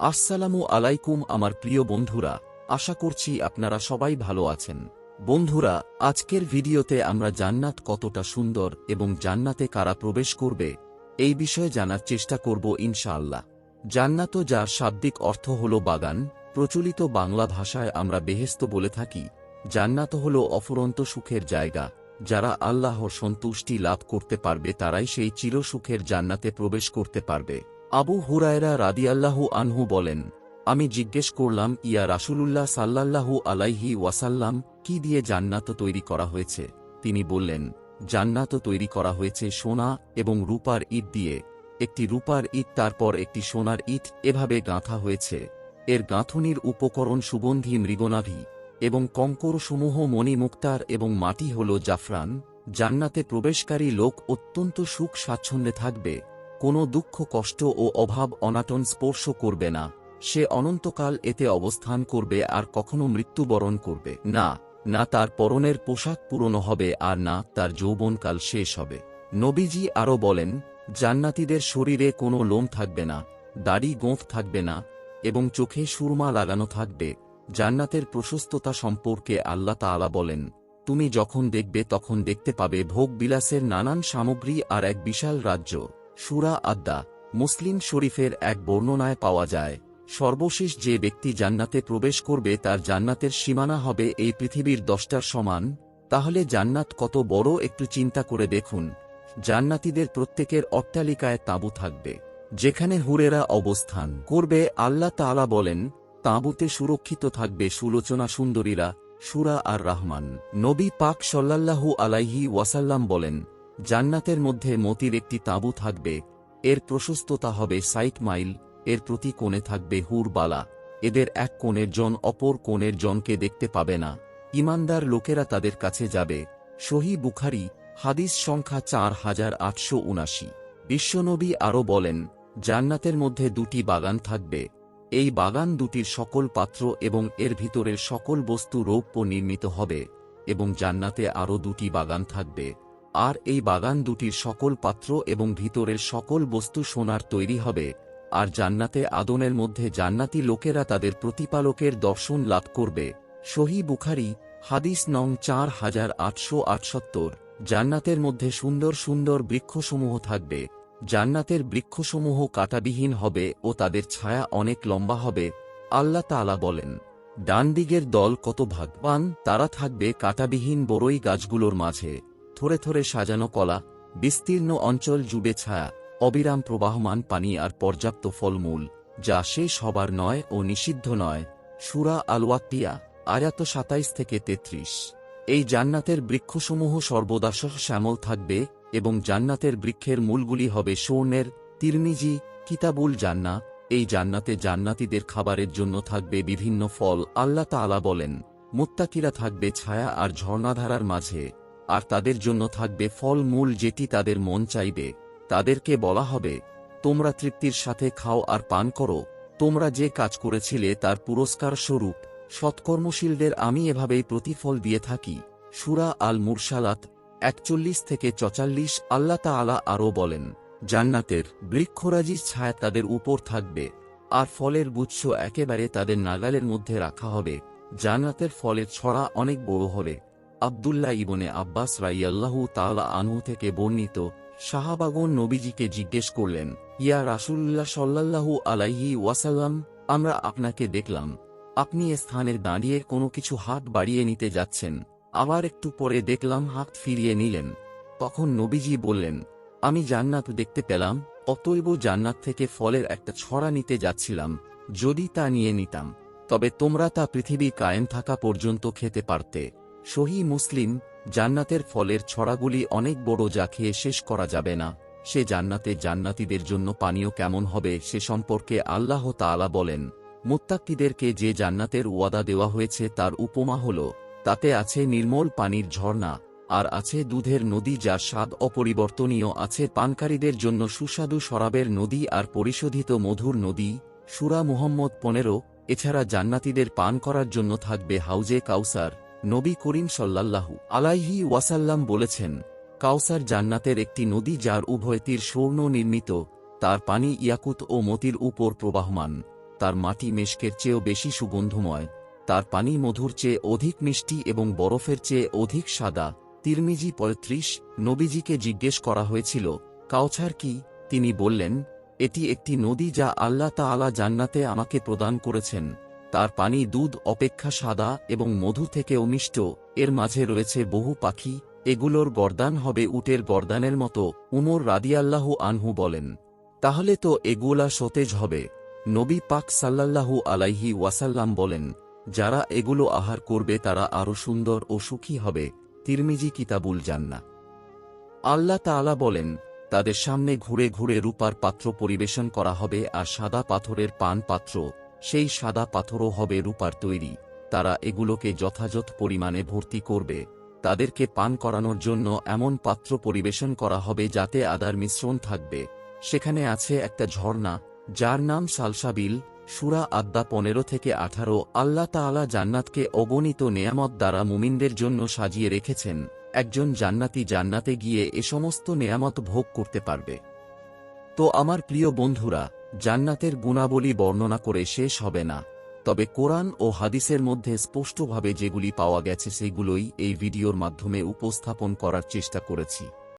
আসসালামু আলাইকুম আমার প্রিয় বন্ধুরা, আশা করছি আপনারা সবাই ভালো আছেন। বন্ধুরা, আজকের ভিডিওতে আমরা জান্নাত কতটা সুন্দর এবং জান্নাতে কারা প্রবেশ করবে, এই বিষয়ে জানার চেষ্টা করব ইনশাআল্লাহ। জান্নাত যার শাব্দিক অর্থ হল বাগান, প্রচলিত বাংলা ভাষায় আমরা বেহেস্ত বলে থাকি, জান্নাত হল অফুরন্ত সুখের জায়গা, যারা আল্লাহর সন্তুষ্টি লাভ করতে পারবে তারাই সেই চিরসুখের জান্নাতে প্রবেশ করতে পারবে। আবু হুরায়রা রাদিয়াল্লাহু আনহু বলেন, আমি জিজ্ঞেস করলাম, ইয়া রাসুলুল্লাহ সাল্লাল্লাহু আলাইহি ওয়াসাল্লাম, কি দিয়ে জান্নাত তৈরি করা হয়েছে? তিনি বললেন, জান্নাত তৈরি করা হয়েছে সোনা এবং রূপার ইট দিয়ে। একটি রূপার ইট, তারপর একটি সোনার ইট, এভাবে গাঁথা হয়েছে। এর গাঁথনির উপকরণ সুগন্ধি মৃগনাভি এবং কঙ্করসমূহ মণিমুক্তার এবং মাটি হল জাফরান। জান্নাতে প্রবেশকারী লোক অত্যন্ত সুখ স্বাচ্ছন্দ্যে থাকবে। কোনো দুঃখ, কষ্ট ও অভাব অনাটন স্পর্শ করবে না। সে অনন্তকাল এতে অবস্থান করবে আর কখনো মৃত্যুবরণ করবে। না না তার পরনের পোশাক পুরনো হবে আর না তার যৌবনকাল শেষ হবে। নবীজি আরও বলেন, জান্নাতীদের শরীরে কোনো লোম থাকবে না, দাড়ি গোঁফ থাকবে না এবং চোখে সুরমা লাগানো থাকবে। জান্নাতের প্রশস্ততা সম্পর্কে আল্লাহ তাআলা বলেন, তুমি যখন দেখবে তখন দেখতে পাবে ভোগ বিলাসের নানান সামগ্রী আর এক বিশাল রাজ্য। সুরা আদ্দা, মুসলিম শরীফের এক বর্ণনায় পাওয়া যায়, সর্বশেষ যে ব্যক্তি জান্নাতে প্রবেশ করবে তার জান্নাতের সীমানা হবে এই পৃথিবীর দশটার সমান, তাহলে জান্নাত কত বড় একটু চিন্তা করে দেখুন, জান্নাতীদের প্রত্যেকের অট্টালিকায় তাঁবু থাকবে, যেখানে হুরেরা অবস্থান করবে। আল্লাহ তাআলা বলেন, তাঁবুতে সুরক্ষিত থাকবে সুলোচনা সুন্দরীরা, সুরা আর রাহমান নবী পাক সল্লাল্লাহু আলাইহি ওয়াসাল্লাম বলেন জান্নাতের মধ্যে মতির একটি তাঁবু থাকবে, এর প্রশস্ততা হবে সাইট মাইল, এর প্রতি কোণে থাকবে হুরবালা এদের এক কোণের জন অপর কোণের জনকে দেখতে পাবে না। ইমানদার লোকেরা তাদের কাছে যাবে। সহি বুখারি, হাদিস সংখ্যা চার হাজার আটশো উনাশি। বিশ্বনবী আরও বলেন, জান্নাতের মধ্যে দুটি বাগান থাকবে। এই বাগান দুটির সকল পাত্র এবং এর ভিতরের সকল বস্তু রৌপ্য নির্মিত হবে এবং জান্নাতে আরও দুটি বাগান থাকবে। আর এই বাগান দুটির সকল পাত্র এবং ভিতরের সকল বস্তু সোনার তৈরি হবে, আর জান্নাতে আদনের মধ্যে জান্নাতি লোকেরা তাদের প্রতিপালকের দর্শন লাভ করবে। সহি বুখারি, হাদিস নং চার হাজার আটশো আটসত্তর। জান্নাতের মধ্যে সুন্দর সুন্দর বৃক্ষসমূহ থাকবে। জান্নাতের বৃক্ষসমূহ কাটাবিহীন হবে ও তাদের ছায়া অনেক লম্বা হবে, আল্লাহ তালা বলেন। ডানদিগের দল কত ভাগবান তারা থাকবে কাটাবিহীন বড়ই গাছগুলোর মাঝে। থরে থরে সাজানো কলা, বিস্তীর্ণ অঞ্চল জুড়ে ছায়া, অবিরাম প্রবাহমান পানি আর পর্যাপ্ত ফলমূল, যা শেষ হবার নয় ও নিষিদ্ধ নয়। সুরা আলওয়াক্তিয়া আয়াত সাতাইশ থেকে তেত্রিশ। এই জান্নাতের বৃক্ষসমূহ সর্বদা শ্যামল থাকবে এবং জান্নাতের বৃক্ষের মূলগুলি হবে স্বর্ণের, তিরমিজি, কিতাবুল জান্না। এই জান্নাতে জান্নাতীদের খাবারের জন্য থাকবে বিভিন্ন ফল, আল্লাহ তাআলা বলেন। মুত্তাকিরা থাকবে ছায়া আর ঝর্ণাধারার মাঝে। আর তাদের জন্য থাকবে ফল মূল যেটি তাদের মন চাইবে। তাদেরকে বলা হবে, তোমরা তৃপ্তির সাথে খাও আর পান করো। তোমরা যে কাজ করেছিলে তার পুরস্কার স্বরূপ। সৎকর্মশীলদের আমি এভাবেই প্রতিফল দিয়ে থাকি। সুরা আল মুরসালাত একচল্লিশ থেকে চচাল্লিশ আল্লাহ তাআলা আরও বলেন, জান্নাতের বৃক্ষরাজির ছায়া তাদের উপর থাকবে, আর ফলের গুচ্ছ একেবারে তাদের নাগালের মধ্যে রাখা হবে। জান্নাতের ফলের ছড়া অনেক বড় হবে। আবদুল্লাহ ইবনে আব্বাস রাইয়াল্লাহু তালা আনহু থেকে বর্ণিত শাহাবাগন নবীজিকে জিজ্ঞেস করলেন, ইয়া রাসূলুল্লাহ সাল্লাল্লাহু আলাইহি ওয়াসাল্লাম, আমরা আপনাকে দেখলাম। আপনি এ স্থানে দাঁড়িয়ে কোনো কিছু হাত বাড়িয়ে নিতে যাচ্ছেন। আবার একটু পরে দেখলাম হাত ফিরিয়ে নিলেন। তখন নবীজি বললেন, আমি জান্নাত দেখতে পেলাম, অতএব জান্নাত থেকে ফলের একটা ছড়া নিতে যাচ্ছিলাম, যদি তা নিয়ে নিতাম। তবে তোমরা তা পৃথিবী কায়েম থাকা পর্যন্ত খেতে পারতে। সহি মুসলিম, জান্নাতের ফলের ছড়াগুলি অনেক বড় যা খেয়ে শেষ করা যাবে না। সে জান্নাতে জান্নাতীদের জন্য পানীয় কেমন হবে সে সম্পর্কে আল্লাহ তাআলা বলেন। মুত্তাক্কিদেরকে যে জান্নাতের ওয়াদা দেওয়া হয়েছে তার উপমা হল, তাতে আছে নির্মল পানির ঝর্ণা, আর আছে দুধের নদী যার স্বাদ অপরিবর্তনীয় আছে পানকারীদের জন্য সুস্বাদু শরাবের নদী আর পরিশোধিত মধুর নদী। সুরা মুহম্মদ পনেরো, এছাড়া জান্নাতীদের পান করার জন্য থাকবে হাউজে কাউসার। নবী করিম সাল্লাল্লাহু আলাইহি ওয়াসাল্লাম বলেছেন, কাউসার জান্নাতের একটি নদী যার উভয় তীর স্বর্ণ নির্মিত, তার পানি ইয়াকুত ও মতির উপর প্রবাহমান, তার মাটি মেশকের চেয়েও বেশি সুগন্ধময়, তার পানি মধুর চেয়ে অধিক মিষ্টি এবং বরফের চেয়ে অধিক সাদা। তিরমিজি পঁয়ত্রিশ, নবীজিকে জিজ্ঞেস করা হয়েছিল, কাউছার কি? তিনি বললেন, এটি একটি নদী যা আল্লাহ তাআলা জান্নাতে আমাকে প্রদান করেছেন। তার পানি দুধ অপেক্ষা সাদা এবং মধু থেকেও মিষ্ট। এর মাঝে রয়েছে বহু পাখি, এগুলোর গর্দান হবে উটের গর্দানের মতো, উমর রাদিয়াল্লাহু আনহু বলেন। তাহলে তো এগুলা সতেজ হবে, নবী পাক সাল্লাল্লাহু আলাইহি ওয়াসাল্লাম বলেন। যারা এগুলো আহার করবে তারা আরও সুন্দর ও সুখী হবে, তিরমিজি কিতাবুল জান্না আল্লাহ তাআলা বলেন, তাদের সামনে ঘুরে ঘুরে রূপার পাত্র পরিবেশন করা হবে আর সাদা পাথরের পান পাত্র সেই সাদা পাথরও হবে রূপার তৈরি, তারা এগুলোকে যথাযথ পরিমাণে ভর্তি করবে। তাদেরকে পান করানোর জন্য এমন পাত্র পরিবেশন করা হবে যাতে আদার মিশ্রণ থাকবে। সেখানে আছে একটা ঝর্ণা, যার নাম সালসাবিল, সুরা আদ্দা পনেরো থেকে আঠারো, আল্লাহ তাআলা জান্নাতকে অগণিত নেয়ামত দ্বারা মুমিনদের জন্য সাজিয়ে রেখেছেন। একজন জান্নাতি জান্নাতে গিয়ে এ সমস্ত নেয়ামত ভোগ করতে পারবে। তো আমার প্রিয় বন্ধুরা জান্নাতের গুণাবলী বর্ণনা করে শেষ হবে না। তবে কোরআন ও হাদিসের মধ্যে স্পষ্টভাবে যেগুলি পাওয়া গেছে সেগুলোই এই ভিডিওর মাধ্যমে উপস্থাপন করার চেষ্টা করেছি।